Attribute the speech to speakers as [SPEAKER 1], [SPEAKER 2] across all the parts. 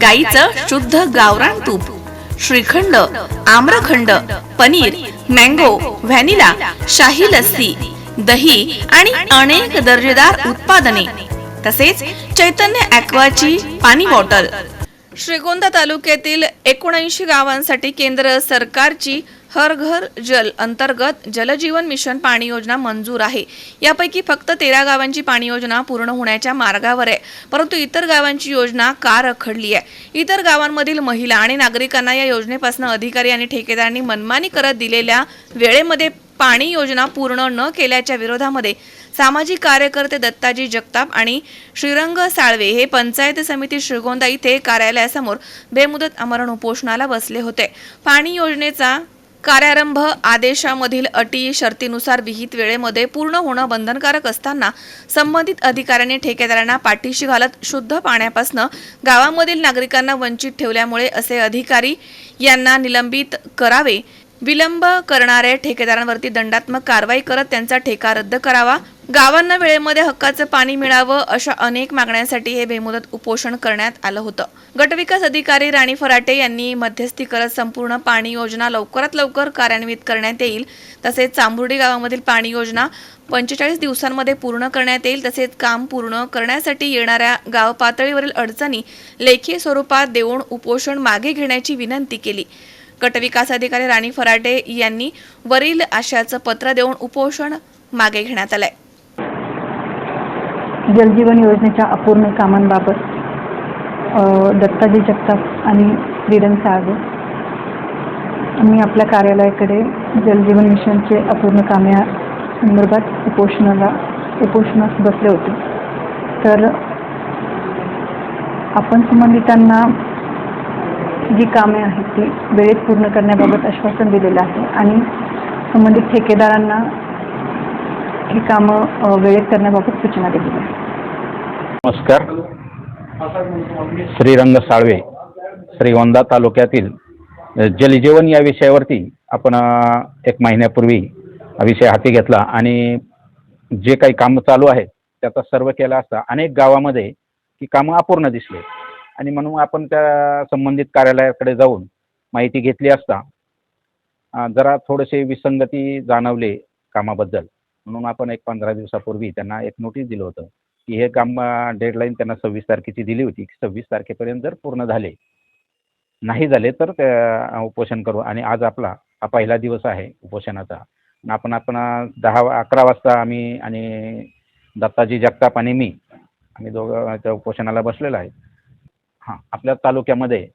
[SPEAKER 1] गाईचं शुद्ध गावरान तूप श्रीखंड आम्रखंड पनीर मँगो व्हॅनिला शाही लस्सी दही आणि अनेक दर्जेदार उत्पादने तसेच चैतन्य ॲक्वाची पाणी बॉटल. श्रीगोंदा तालुक्यातील एकोणऐंशी गावांसाठी केंद्र सरकारची हर घर जल अंतर्गत जलजीवन मिशन पाणी योजना मंजूर आहे. यापैकी फक्त तेरा गावांची पाणी योजना पूर्ण होण्याच्या मार्गावर आहे. परंतु इतर गावांची योजना का रखडली आहे? इतर गावांमधील महिला आणि नागरिकांना या योजनेपासून अधिकारी आणि ठेकेदारांनी मनमानी करत दिलेल्या वेळेमध्ये पाणी योजना पूर्ण न केल्याच्या विरोधामध्ये सामाजिक कार्यकर्ते दत्ताजी जगताप आणि श्रीरंग साळवे हे पंचायत समिती श्रीगोंदा इथे कार्यालयासमोर बेमुदत आमरण उपोषणाला बसले होते. पाणी योजनेचा कार्यारंभ आदेशामधील अटी शर्तीनुसार विहित वेळेमध्ये पूर्ण होणं बंधनकारक असताना संबंधित अधिकाऱ्यांनी ठेकेदारांना पाठीशी घालत शुद्ध पाण्यापासून गावामधील नागरिकांना वंचित ठेवल्यामुळे असे अधिकारी यांना निलंबित करावे विलंब करणाऱ्या ठेकेदारांवरती दंडात्मक कारवाई करत त्यांचा ठेका रद्द करावा गावांना वेळेमध्ये हक्काचं पाणी मिळावं अशा अनेक मागण्यांसाठी हे बेमुदत उपोषण करण्यात आलं होतं. गटविकास अधिकारी राणी फराटे यांनी मध्यस्थी करत संपूर्ण पाणी योजना लवकरात लवकर कार्यान्वित करण्यात येईल तसेच चांबुर्डी गावामधील पाणी योजना पंचेचाळीस दिवसांमध्ये पूर्ण करण्यात येईल तसेच काम पूर्ण करण्यासाठी येणाऱ्या गाव पातळीवरील अडचणी लेखी स्वरूपात देऊन उपोषण मागे घेण्याची विनंती केली. गटविकास अधिकारी राणी फराटे यांनी वरील आशयाचं पत्र देऊन उपोषण मागे घेण्यात आलंय.
[SPEAKER 2] जलजीवन योजनेच्या अपूर्ण कामांबाबत दत्ताजी जगताप आणि श्रीरंग साळवे आम्ही आपल्या कार्यालयाकडे जलजीवन मिशनचे अपूर्ण कामे संदर्भात उपोषणाला उपोषणास बसले होते. तर आपण संबंधितांना जी कामे आहेत ती वेळेत पूर्ण करण्याबाबत आश्वासन दिलेलं आहे. आणि संबंधित ठेकेदारांना ही कामं वेळेत करण्याबाबत सूचना दिलेल्या आहे.
[SPEAKER 3] नमस्कार. श्रीरंग साळवे श्रीगोंदा तालुक्यातील जलजीवन या विषयावरती आपण एक महिन्यापूर्वी हा विषय हाती घेतला आणि जे काही कामं चालू आहेत त्याचा सर्व केला असता अनेक गावामध्ये ती कामं अपूर्ण दिसले. आणि म्हणून आपण त्या संबंधित कार्यालयाकडे जाऊन माहिती घेतली असता जरा थोडेसे विसंगती जाणवले कामाबद्दल. म्हणून आपण एक पंधरा दिवसापूर्वी त्यांना एक नोटीस दिलं होतं की हे काम डेडलाईन त्यांना सव्वीस तारखेची दिली होती. की सव्वीस तारखेपर्यंत जर पूर्ण झाले नाही झाले तर त्या उपोषण करू. आणि आज आपला हा पहिला दिवस आहे उपोषणाचा. आपण आपण दहा अकरा वाजता आम्ही आणि दत्ताजी जगताप आणि मी आम्ही दोघं त्या उपोषणाला बसलेलो आहे. हां आपल्या तालुक्यामध्ये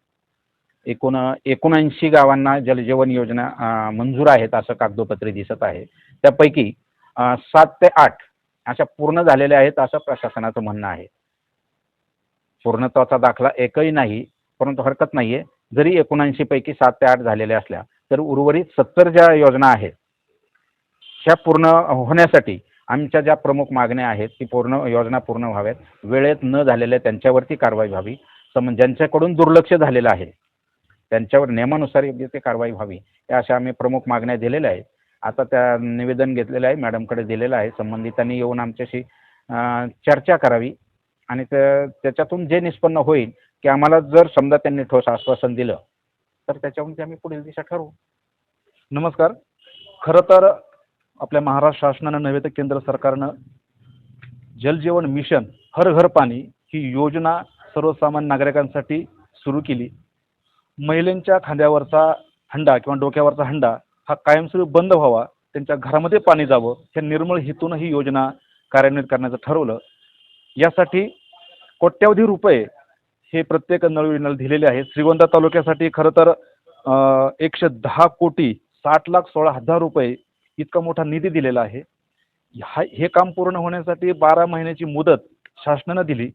[SPEAKER 3] एकूण एकोणऐंशी गावांना जलजीवन योजना मंजूर आहेत असं कागदोपत्री दिसत आहे. त्यापैकी सात ते आठ अशा पूर्ण झालेल्या आहेत असं प्रशासनाचं म्हणणं आहे. पूर्णत्वाचा दाखला एकही नाही परंतु हरकत नाही आहे जरी एकोणऐंशी पैकी सात ते आठ झालेल्या असल्या तर उर्वरित सत्तर ज्या योजना आहेत ह्या पूर्ण होण्यासाठी आमच्या ज्या प्रमुख मागण्या आहेत ती पूर्ण योजना पूर्ण व्हाव्यात. वेळेत न झालेल्या त्यांच्यावरती कारवाई व्हावी. सम ज्यांच्याकडून दुर्लक्ष झालेलं आहे त्यांच्यावर नियमानुसार योग्य ते कारवाई व्हावी या अशा आम्ही प्रमुख मागण्या दिलेल्या आहेत. आता त्या निवेदन घेतलेलं आहे मॅडमकडे दिलेलं आहे. संबंधितांनी येऊन आमच्याशी चर्चा करावी आणि त्याच्यातून जे निष्पन्न होईल की आम्हाला जर समजा त्यांनी ठोस आश्वासन दिलं तर त्याच्यावरून ते आम्ही पुढील दिशा ठरवू.
[SPEAKER 4] नमस्कार. खरं तर आपल्या महाराष्ट्र शासनानं नव्हे तर केंद्र सरकारनं जलजीवन मिशन हर घर पाणी ही योजना सर्वसामान्य नागरिकांसाठी सुरू केली. महिलांच्या खांद्यावरचा हंडा किंवा डोक्यावरचा हंडा हा कायमस्वरूपी बंद व्हावा त्यांच्या घरामध्ये पाणी जावं हे निर्मळ हेतून ही योजना कार्यान्वित करण्याचं ठरवलं. यासाठी कोट्यवधी रुपये हे प्रत्येक नळ योजनेला दिलेले आहेत. श्रीगोंदा तालुक्यासाठी खरं तर एकशे दहा कोटी साठ लाख सोळा हजार रुपये इतका मोठा निधी दिलेला आहे. हा हे काम पूर्ण होण्यासाठी बारा महिन्याची मुदत शासनानं दिली.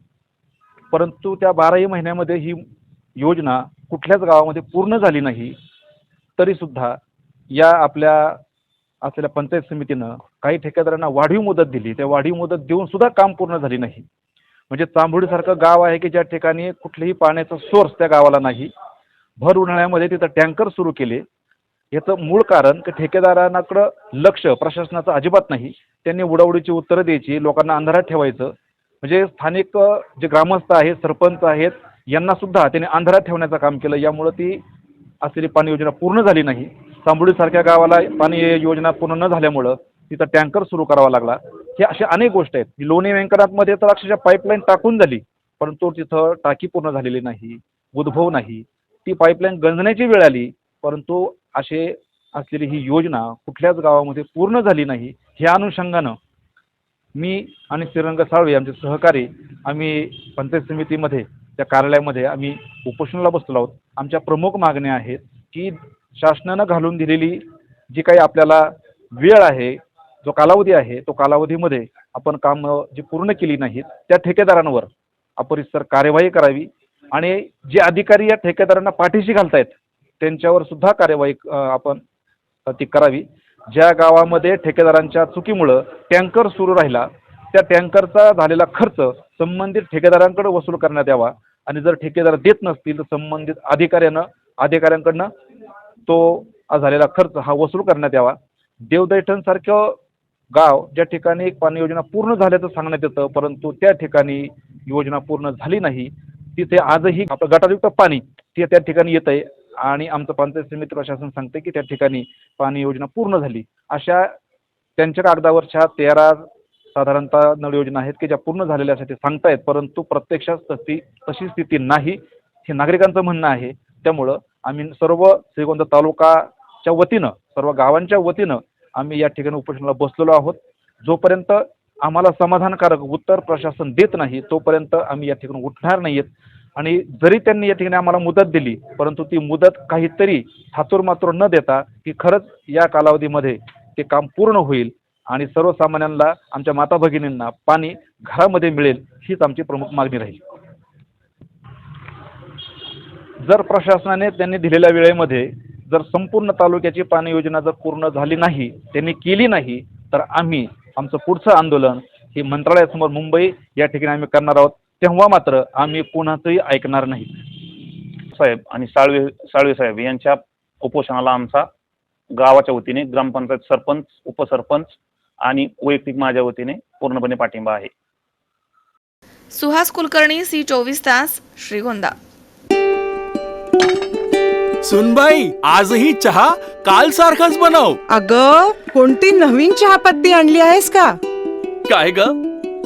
[SPEAKER 4] परंतु त्या बाराही महिन्यामध्ये ही योजना कुठल्याच गावामध्ये पूर्ण झाली नाही तरीसुद्धा या आपल्या असलेल्या पंचायत समितीनं काही ठेकेदारांना वाढीव मुदत दिली. त्या वाढीव मुदत देऊन सुद्धा काम पूर्ण झाली नाही. म्हणजे चांभोडीसारखं गाव आहे की ज्या ठिकाणी कुठलेही पाण्याचा सोर्स त्या गावाला नाही भर उन्हाळ्यामध्ये तिथं टँकर सुरू केले. याचं मूळ कारण की ठेकेदारांकडं लक्ष प्रशासनाचं अजिबात नाही. त्यांनी उडावडीची उत्तरं द्यायची लोकांना अंधारात ठेवायचं. म्हणजे स्थानिक जे ग्रामस्थ आहेत सरपंच आहेत यांना सुद्धा त्यांनी अंधारात ठेवण्याचं काम केलं. यामुळं ती असलेली पाणी योजना पूर्ण झाली नाही. चांबोडीसारख्या गावाला पाणी योजना पूर्ण न झाल्यामुळं तिथं टँकर सुरू करावा लागला. हे अशा अनेक गोष्ट आहेत. लोणी व्यंकनाथमध्ये तर अक्षरशः पाईपलाईन टाकून झाली परंतु तिथं टाकी पूर्ण झालेली नाही उद्भव नाही. ती पाईपलाईन गंजण्याची वेळ आली परंतु असे असलेली ही योजना कुठल्याच गावामध्ये पूर्ण झाली नाही. ह्या अनुषंगानं मी आणि श्रीरंग साळवे आमचे सहकारी आम्ही पंचायत समितीमध्ये त्या कार्यालयामध्ये आम्ही उपोषणाला बसलो आहोत. आमच्या प्रमुख मागण्या आहेत की शासनानं घालून दिलेली जी काही आपल्याला वेळ आहे जो कालावधी आहे तो कालावधीमध्ये आपण काम जी पूर्ण केली नाहीत त्या ठेकेदारांवर अपरिसर कार्यवाही करावी आणि जे अधिकारी या ठेकेदारांना पाठीशी घालतायत त्यांच्यावर सुद्धा कार्यवाही आपण ती करावी. ज्या गावामध्ये ठेकेदारांच्या चुकीमुळं टँकर सुरू राहिला त्या टँकरचा झालेला खर्च संबंधित ठेकेदारांकडे वसूल करण्यात यावा. आणि जर ठेकेदार देत नसतील तर संबंधित अधिकाऱ्यानं अधिकाऱ्यांकडनं तो झालेला खर्च हा वसूल करण्यात यावा. देवदैठणसारखं गाव ज्या ठिकाणी पाणी योजना पूर्ण झाल्याचं सांगण्यात येतं परंतु त्या ठिकाणी योजना पूर्ण झाली नाही तिथे आजही गटारयुक्त पाणी ते त्या ठिकाणी येत आहे आणि आमचं पंचायत समिती प्रशासन सांगते की त्या ठिकाणी पाणी योजना पूर्ण झाली. अशा त्यांच्या कागदावरच्या तेरा साधारणतः नळ योजना आहेत की ज्या पूर्ण झालेल्या आहेत ते सांगतायत परंतु प्रत्यक्षात तशी तशी स्थिती नाही हे नागरिकांचं म्हणणं आहे. त्यामुळं आम्ही सर्व श्रीगोंदा तालुकाच्या वतीनं सर्व गावांच्या वतीनं आम्ही या ठिकाणी उपोषणाला बसलेलो आहोत. जोपर्यंत आम्हाला समाधानकारक उत्तर प्रशासन देत नाही तोपर्यंत आम्ही या ठिकाणी उठणार नाहीत आणि जरी त्यांनी या ठिकाणी आम्हाला मुदत दिली परंतु ती मुदत काहीतरी थातूरमातूर न देता की खरंच या कालावधीमध्ये ते काम पूर्ण होईल आणि सर्वसामान्यांना आमच्या माता भगिनींना पाणी घरामध्ये मिळेल हीच आमची प्रमुख मागणी राहील. जर प्रशासनाने त्यांनी दिलेल्या वेळेमध्ये जर संपूर्ण तालुक्याची पाणी योजना जर पूर्ण झाली नाही त्यांनी केली नाही तर आम्ही आमचं पुढचं आंदोलन हे मंत्रालयासमोर मुंबई या ठिकाणी आम्ही करणार आहोत. तेव्हा मात्र आम्ही कोणाचंही ऐकणार नाही.
[SPEAKER 5] साहेब आणि साळवे साळवे साहेब यांच्या उपोषणाला आमचा गावाच्या वतीने ग्रामपंचायत सरपंच उपसरपंच आणि वैयक्तिक माझ्या वतीने पूर्णपणे पाठिंबा आहे.
[SPEAKER 1] सुहास कुलकर्णी सी चोवीस तास श्रीगोंदा.
[SPEAKER 6] सुनबाई आजही चहा काल सारखाच बनव.
[SPEAKER 7] अग कोणती नवीन चहापत्ती आणली आहेस का?
[SPEAKER 6] काय ग?